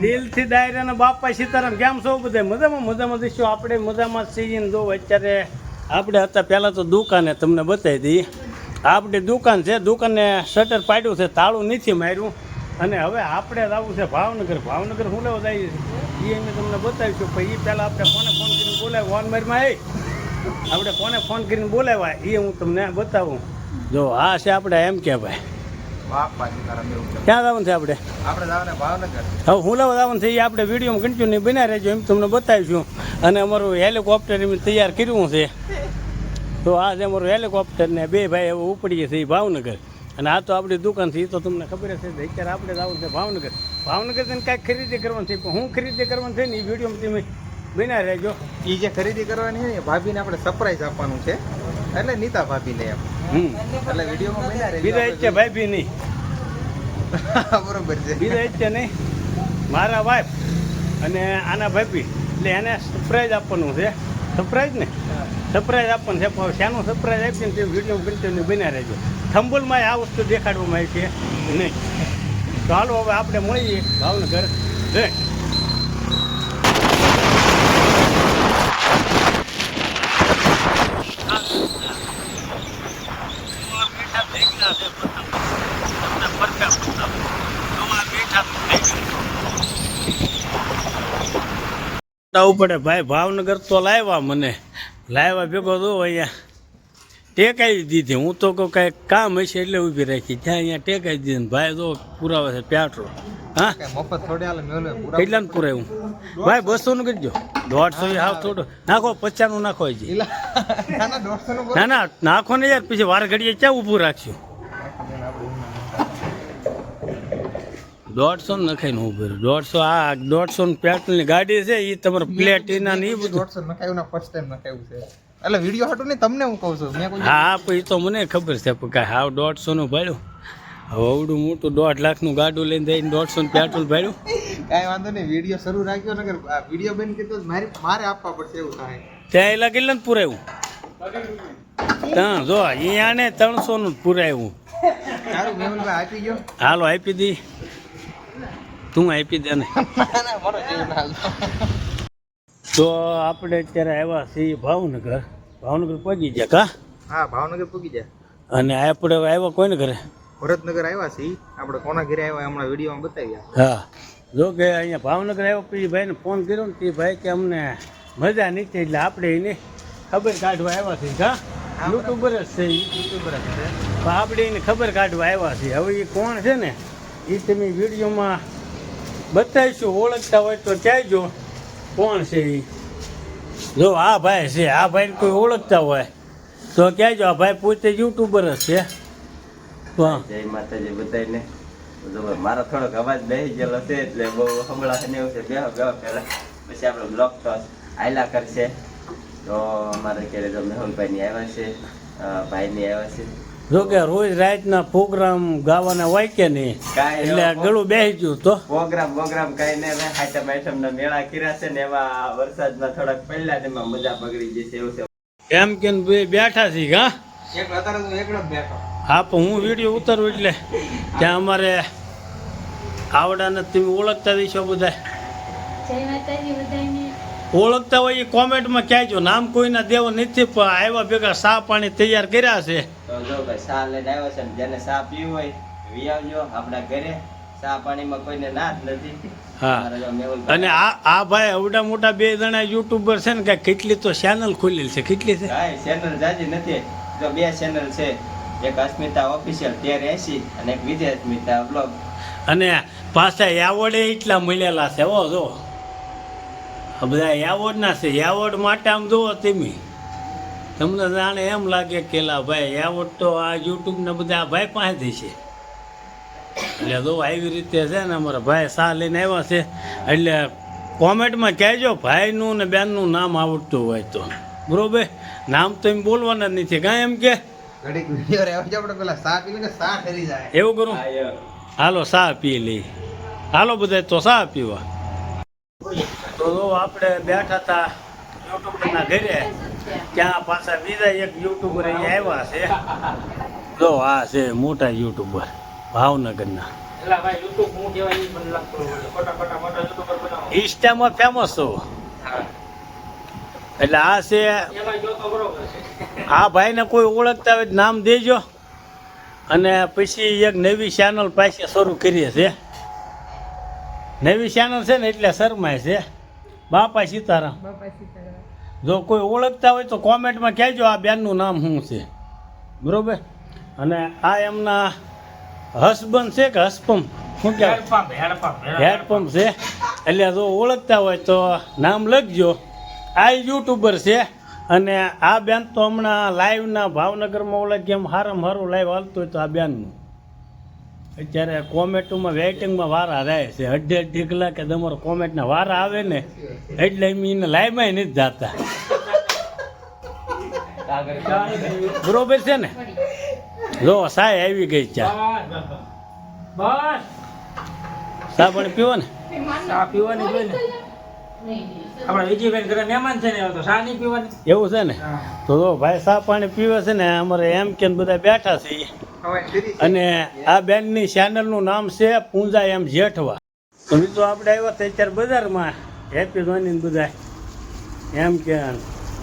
દિલથી દાયરાના બાપા સીતારામ કેમ છો બધા? મજામાં મજામાં દઈશું આપણે મજામાં છીએ જો અત્યારે આપણે હતા પહેલાં તો દુકાને તમને બતાવી દઈએ. આપણી દુકાન છે, દુકાને શટર પાડ્યું છે, તાળું નથી માર્યું. અને હવે આપણે આવું છે, ભાવનગર. ભાવનગર હું લેવા જાય છે એ અમે તમને બતાવીશું. પછી એ પહેલાં આપણે કોને ફોન કરીને બોલાવ્યો? વોન મારમાં એ. આપણે કોને ફોન કરીને બોલાવ્યા? એ હું તમને બતાવું. જો આ છે આપણે એમ કે ભાઈ. ક્યાં જવાનું છે આપણે? આપણે જવાના ભાવનગર. હવે હું લેવા જવાનું છે એ આપણે વિડીયોમાં કન્ટિન્યુ બના રહેજો એમ તમને બતાવીશું. અને અમારું હેલિકોપ્ટર એમ તૈયાર કર્યું છે. તો આ છે અમારું હેલિકોપ્ટર ને બે ભાઈ હવે ઉપડીએ છીએ ભાવનગર. અને આ તો આપણી દુકાન છે એ તો તમને ખબર છે અત્યારે આપણે જવાનું છે ભાવનગર. ભાવનગર જઈને કાંઈક ખરીદી કરવાની છે પણ હું ખરીદી કરવાની છે ને એ વિડીયોમાં તમે બના રહેજો. એ જે ખરીદી કરવાની છે ને ભાભીને આપણે સરપ્રાઈઝ આપવાનું છે. એટલે નીતા ભાભીને હમ એટલે વિડીયોમાં બન્યા રહેજો. બીજા ઈચ્છે ભાઈ બી નહીં બરોબર છે. બીજા ઈચ્છે નહીં. મારા વાઈફ અને આના ભાઈ એટલે એને સરપ્રાઈઝ આપવાનું છે. સરપ્રાઈઝ ને? સરપ્રાઈઝ આપવાનું છે. પણ શાનું સરપ્રાઈઝ આપીને તે વીડિયો કન્ટિન્યુ બન્યા રહેજો. થંબુલમાં આ વસ્તુ દેખાડવામાં આવી છે. નહીં. તો હાલો હવે આપણે મળીએ ભાવનગર. જય ઉતાવળ પડે. ભાઈ ભાવનગર તો લાવ્યા મને. લાવ્યા ભેગો દો અહીંયા ટેકાવી દીધી. હું તો કહું કાંઈ કામ હશે એટલે ઊભી રાખી. ત્યાં અહીંયા ટેકાવી દીધી. ભાઈ જો પુરાવે છે પ્યાટરો હા? કેટલા મફત હું ભાઈ પુરાયું ભાઈ બસોનું કરજો દોઢસો હાવ થોડો. નાખો પચાસનું નાખો હજી. ના ના ના ના નાખો ને યાર. પછી વાર ઘડીએ ક્યાં ઊભું રાખશું દોઢસો ને નખાઈને રહ્યું દોઢસો આ દોઢસો ની પેટ્રોલની ગાડી છે એ તમારે પ્લેટિના ને એ બધું. દોઢસો નખાયું ના ફર્સ્ટ ટાઈમ નખાયું છે. એટલે વીડિયો હાટું નહીં તમને હું કહું છું. મેં હા પછી તો મને ખબર છે પણ કાંઈ હાવ દોઢસો નું ભાડ્યું હવે અવડું મોટું દોઢ લાખનું ગાડું લઈને જઈને દોઢસો નું પેટ્રોલ ભાડ્યું કાંઈ વાંધો નહીં વીડિયો શરૂ રાખ્યો ને વીડિયો બેન કીધું મારી મારે આપવા પડશે એવું થાય. ત્યાં એલા કેટલા પુરાયું. ત્યાં જો અહીંયા ને ત્રણસો નું પુરાયું હાલો આપી દી. તું આપી દે ને. તો આપણે અત્યારે આવ્યા છીએ ભાવનગર. ભાવનગર પહોંચી ગયા કા? હા ભાવનગર પહોંચી જાય અને આપણે આવ્યા કોઈને ઘરે? ભરતનગર આવ્યા છીએ. આપણે કોના ઘરે આવ્યા હમણાં વિડીયોમાં બતાવ્યા. હા. જો કે અહીંયા ભાવનગર આવ્યો પછી ભાઈને ફોન કર્યો ને તે ભાઈ કે અમને મજા નથી એટલે આપણે એને ખબર કાઢવા આવ્યા છીએ કા? યુટ્યુબર જ છે. યુટ્યુબર જ છે. આપણે એને ખબર કાઢવા આવ્યા છીએ. હવે એ કોણ છે ને? એ તમે વિડીયોમાં બતાવીશું ઓળખતા હોય તો કહેજો. કોણ છે એ જો આ ભાઈ છે, આ ભાઈને કોઈ ઓળખતા હોય તો કહેજો, આ ભાઈ પોતે યુટ્યુબર જ છે. જય માતાજી બધાને મારો થોડોક અવાજ બેસી ગયેલો છે, એટલે બહુ હમણાં એવું છે, બેહો બેહો પહેલા. પછી આપણો બ્લોક તો આયલા કરશે તો અમારે ક્યારે તો મેહુલભાઈની આવ્યા છે ભાઈની આવ્યા છે. જો કે રોજ રાતના પ્રોગ્રામ ગાવાના હોય કે નહીં એટલે ગળું બેસી ગયું તો. પ્રોગ્રામ પ્રોગ્રામ કઈ ને આઈટમ આઈટમ ના મેળા કર્યા છે ને એમાં વરસાદમાં થોડાક પડ્યા ને એમાં મજા બગડી જશે એવું છે. એમ કે બેઠા છીએ હા? એક અત્યારે એકલો જ બેઠો. હા પણ હું વીડિયો ઉતારું એટલે. ત્યાં અમારે આવડાને તમે ઓળખતા દઈશો બધા. જય માતાજી બધાને. ઓળખતા હોય એ કોમેન્ટમાં કહેજો. નામ કોઈના દેવો નથી પણ આવ્યા ભેગા સા પાણી તૈયાર કર્યા છે. તો જો ભાઈ સા લઈને આવ્યો છે જેને સા પીવું હોય વી આવજો આપણા ઘરે. સા પાણીમાં કોઈને ના જ નથી હા અને આ આ ભાઈ અવડા મોટા બે જણા યુટ્યુબર છે ને કે કેટલી તો ચેનલ ખુલેલી છે કેટલી છે? હા ચેનલ જાજી નથી. જો બે ચેનલ છે. એક અસ્મિતા ઓફિશિયલ તેર એસી અને એક વિજય અસ્મિતા બ્લોગ અને પાછા એવોર્ડે એટલા મળેલા છે ઓ જો. આ બધા એવોર્ડના છે. એવોર્ડ માટે આમ જુઓ તમે. તમને જાણે એમ લાગે કેલા ભાઈ એવોર્ડ તો આ યુટ્યુબના બધા આ ભાઈ પાસેથી છે. એટલે તો આવી રીતે છે ને અમારા ભાઈ સા લઈને આવ્યા છે એટલે કોમેન્ટમાં કહેજો ભાઈનું ને બેનનું નામ આવડતું હોય તો. બરોબર? નામ તો એમ બોલવાના જ નથી કાંઈ એમ કે? એવું કરું? હાલો સા પી લઈ. હાલો બધા તો સા પીવા? તો આપણે બેઠા હતા ઘરે. ત્યાં પાછા બીજા એક યુટ્યુબર અહીંયા આવ્યા છે. જો આ છે મોટા યુટ્યુબર ભાવનગરના. ઇન્સ્ટામાં ફેમસ છો. એટલે આ છે આ ભાઈને કોઈ ઓળખતા હોય નામ દેજો. અને પછી એક નવી ચેનલ પાસે શરૂ કરીએ છે નવી ચેનલ છે ને એટલે શરમાય છે. બાપા સીતારામ. જો કોઈ ઓળખતા હોય તો કોમેન્ટમાં કહેજો આ બેનનું નામ શું છે. બરોબર? અને આ એમના હસબન્ડ છે કે હસપંપ શું કે હેડપંપ છે. એટલે જો ઓળખતા હોય તો નામ લખજો. આ યુટ્યુબર છે અને આ બેન તો હમણાં લાઈવના ભાવનગરમાં ઓલા કેમ સારામાં સારું લાઈવ હાલતું હોય તો આ બેનનું. અત્યારે કોમેટોમાં વેઇટિંગમાં વારા રહે છે. અઢી અઢી કલાકે તમારો કોમેટના વારા આવે ને એટલે એમ એને લાઈમાં નથી જતા. બરોબર છે ને? જો સાય આવી ગઈ ચા બસ. ચા પાણી પીવો ને? ચા પીવાની જોઈ ને? આપણા વિજયભાઈ ઘરે મહેમાન છે ને તો ચા નહીં પીવાની? એવું છે ને? તો જો ભાઈ ચા પાણી પીવે છે ને અમારે એમ કે બધા બેઠા છે. અને આ બેનની ચેનલનું નામ છે પૂંજા એમ જેઠવા. તો મિત્રો આપણે આવ્યા હતા અત્યારે બજારમાં. હેપી ધોની બધા. એમ કે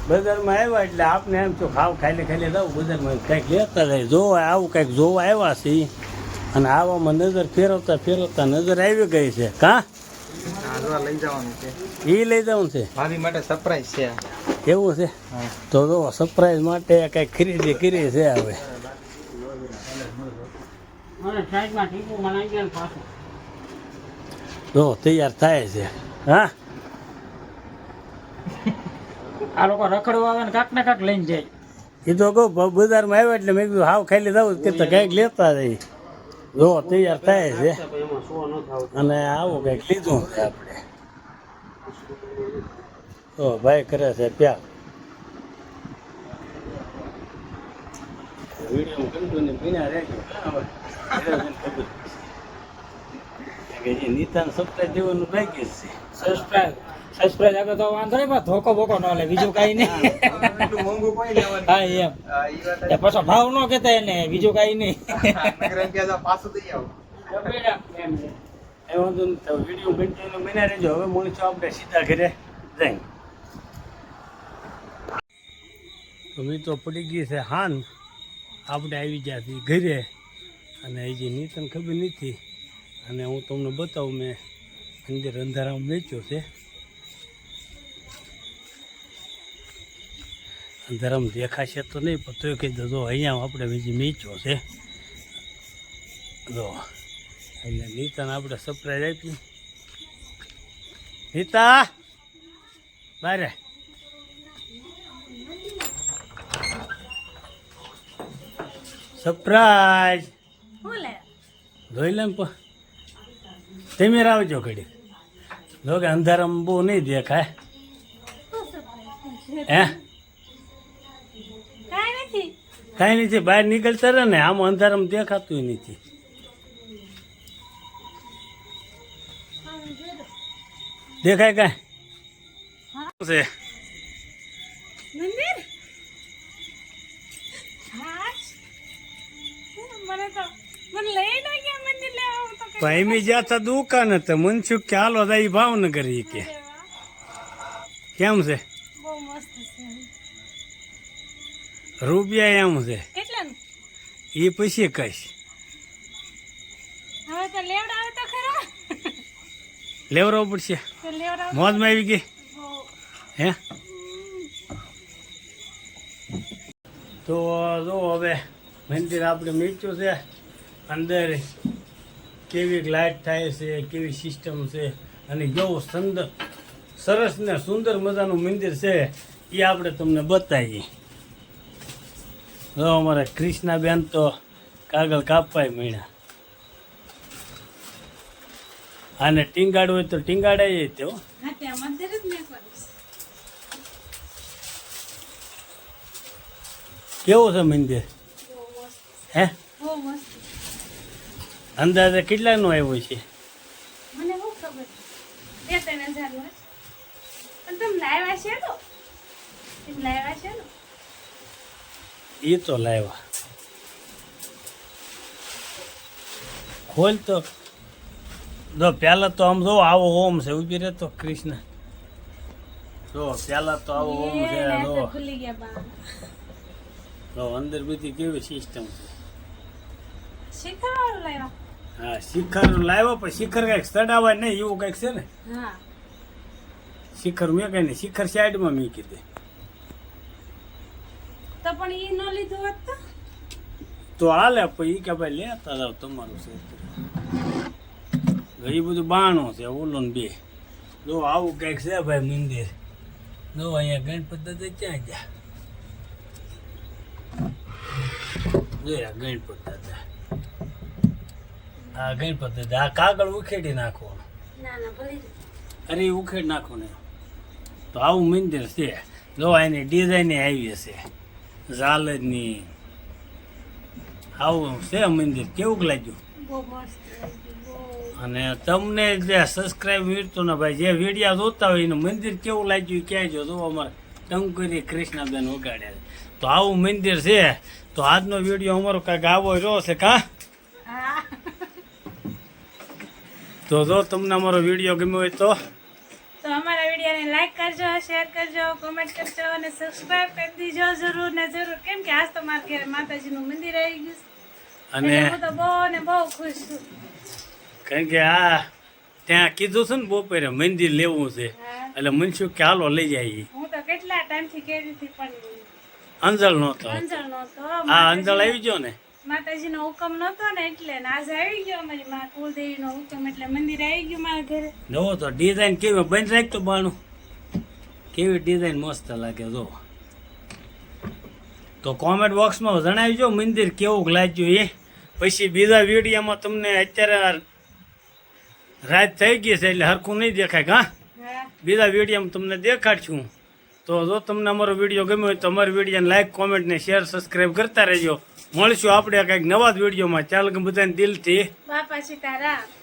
બજારમાં આવ્યા એટલે આપને એમ છો ખાવ ખાલી ખાલી દઉં બજારમાં. કંઈક લેતા જાય જોવા આવું કંઈક જોવા આવ્યા છે અને આવામાં નજર ફેરવતા ફેરવતા નજર આવી ગઈ છે. કાં? જો લઈ જવાનું છે. એ લઈ જવું છે? ભાભી માટે સરપ્રાઈઝ છે એવું છે? તો જો સરપ્રાઈઝ માટે કંઈક ખરીદી કરી છે હવે. મને સાઈડમાં ટીપું મને ગયા પાછું. જો તૈયાર થાય છે. હા? આ લોકો રખડવા આવે ને કાંક ને કાંક લઈને જાય. એ તો કહું બજારમાં આવ્યા એટલે મેં કીધું હાવ ખાઈ દઉં કે તો કંઈક લેતા જઈ જો તૈયાર થાય છે. અને આવું કંઈક લીધું છે આપણે. તો ભાઈ કરે છે પ્યાર. જે સપ્તાહ જેવાનું બાકી છે. સબસ્ક્રાઇબ સબસ્ક્રાઇબ આગળ તો વાંધો નહીં પણ ધોકો બોકો ન લે બીજું કઈ નહીં. મોંઘું કોઈ લેવાનું હા એમ. પાછો ભાવ ન કહેતા એને બીજું કઈ નહીં. પાછું દઈ આવો. એ વાંધો નહીં તો વીડિયો કન્ટિન્યુ બન્યા રહેજો. હવે મળીશું આપણે સીધા ઘરે જઈ તો પડી ગઈ છે હાન. આપણે આવી ગયા છીએ ઘરે. અને હજી નીતન ખબર નથી. અને હું તમને બતાવું મેં અંદર અંધારામાં વેચ્યો છે. અંધારામાં દેખાશે તો નહીં પણ તોય કહી દો અહીંયા આપણે બીજી નીચો છે. જો એટલે નીતાને આપણે સરપ્રાઈઝ આપી. નીતા બારે. સરપ્રાઈઝ જોઈ લે તમે આવજો ઘડી જો કે અંધારામાં બહુ નહીં દેખાય. હે? કાંઈ નથી બહાર નીકળતા રહે ને આમ અંધારામાં દેખાતું નથી. દેખાય કાંઈ? છે. ભાઈ તો તો જ્યાં હતા દુકાન હતા મનસુખ કે હાલો જાય ભાવનગર કે. કેમ છે? બહુ મસ્ત છે. રૂપિયા એમ છે. એ પછી કહીશ હવે તો લેવડાવે તો ખરો. લેવડાવવું પડશે. મોજમાં આવી ગઈ? હે. તો જો હવે મંદિર આપણે મીચ્યું છે. અંદર કેવી લાઇટ થાય છે કેવી સિસ્ટમ છે અને કેવું સુંદર સરસ ને સુંદર મજાનું મંદિર છે એ આપણે તમને બતાવીએ. જો અમારા કૃષ્ણાબેન તો કાગળ કાપવાય મહિના આને ટીંગાડવું હોય તો ટીંગાડાય તેઓ કેવું છે મંદિર? હે? અંદાજે કેટલાનું આવ્યું છે? મને બહુ ખબર બે ત્રણ હજાર પણ તમે લાવ્યા છે તો? તમે લાવ્યા છે ને એ તો લાવ્યા. ખોલ તો. જો પહેલાં તો આમ જો આવો ઓમ છે ઊભી રહે તો કૃષ્ણ. જો પહેલાં તો આવો ઓમ છે જો. જો અંદર બધી કેવી સિસ્ટમ છે. હા શિખર લાવ્યો પણ શિખર કંઈક સડાવાય નહીં એવું કંઈક છે ને? હા. શિખર મેં કઈ નહીં શિખર સાઈડમાં મેં દે તો પણ ઈ ન લીધું હોત તો? તો હાલે પછી કે ભાઈ લેતા જાવ તમારું છે. એ બધું બાણું છે ઓલો ને બે. જો આવું કંઈક છે ભાઈ મંદિર. જો અહીંયા ગણપતિ દાદા ક્યાં ગયા? જોયા ગણપતિ દાદા. હા ગણપત દાદા આ કાગળ ઉખેડી નાખો અરે ઉખેડી નાખો ને તો આવું મંદિર છે. જો એની ડિઝાઇન આવી છે ઝાલરની આવું છે મંદિર કેવું લાગ્યું? અને તમને જે સબસ્ક્રાઈબ ને ભાઈ જે વિડીયા જોતા હોય એનું મંદિર કેવું લાગ્યું ક્યાંય જો અમારે ટંકુરી કૃષ્ણાબેન ઉગાડ્યા તો આવું મંદિર છે તો આજનો વીડિયો અમારો કાંઈક આવો રહ્યો છે કા? તો જો તમને અમારો વીડિયો ગમ્યો હોય તો તો અમારા વિડીયોને લાઈક કરજો શેર કરજો કોમેન્ટ કરજો અને સબસ્ક્રાઈબ કરી દીજો જરૂર ને જરૂર. કેમ કે આજ તો મારા ઘરે માતાજીનું મંદિર આવી ગયું અને હું તો બહુ ને બહુ ખુશ છું. કારણ કે આ ત્યાં કીધું છે ને બપોરે મંદિર લેવું છે. એટલે મનસુખ કે હાલો લઈ જાય હું તો કેટલા ટાઈમથી હતી પણ અંજળ નહોતો. અંજળ નહોતો. હા અંજળ આવી ગયો ને. માતાજીનો હુકમ નતો ને એટલે ને આજે આવી ગયો અમારી મા કુલદેવીનો હુકમ એટલે મંદિર આવી ગયું મારા ઘરે. નવો તો ડિઝાઇન કેવી બંધ રાખતો બાણું કેવી ડિઝાઇન મસ્ત લાગે જો. તો કોમેન્ટ બોક્સમાં જણાવજો મંદિર કેવું લાગ્યું એ. પછી બીજા વિડીયોમાં તમને અત્યારે રાત થઈ ગઈ છે એટલે હરખું નહીં દેખાય હા? બીજા વિડીયોમાં તમને દેખાડશું. તો જો તમને અમારો વીડિયો ગમ્યો હોય તો અમારી વિડીયોને લાઈક કોમેન્ટ ને શેર સબસ્ક્રાઈબ કરતા રહેજો. મળશું આપણે કંઈક નવા જ વિડીયોમાં. ચાલ કે બધાને દિલથી. બાપા સીતારામ.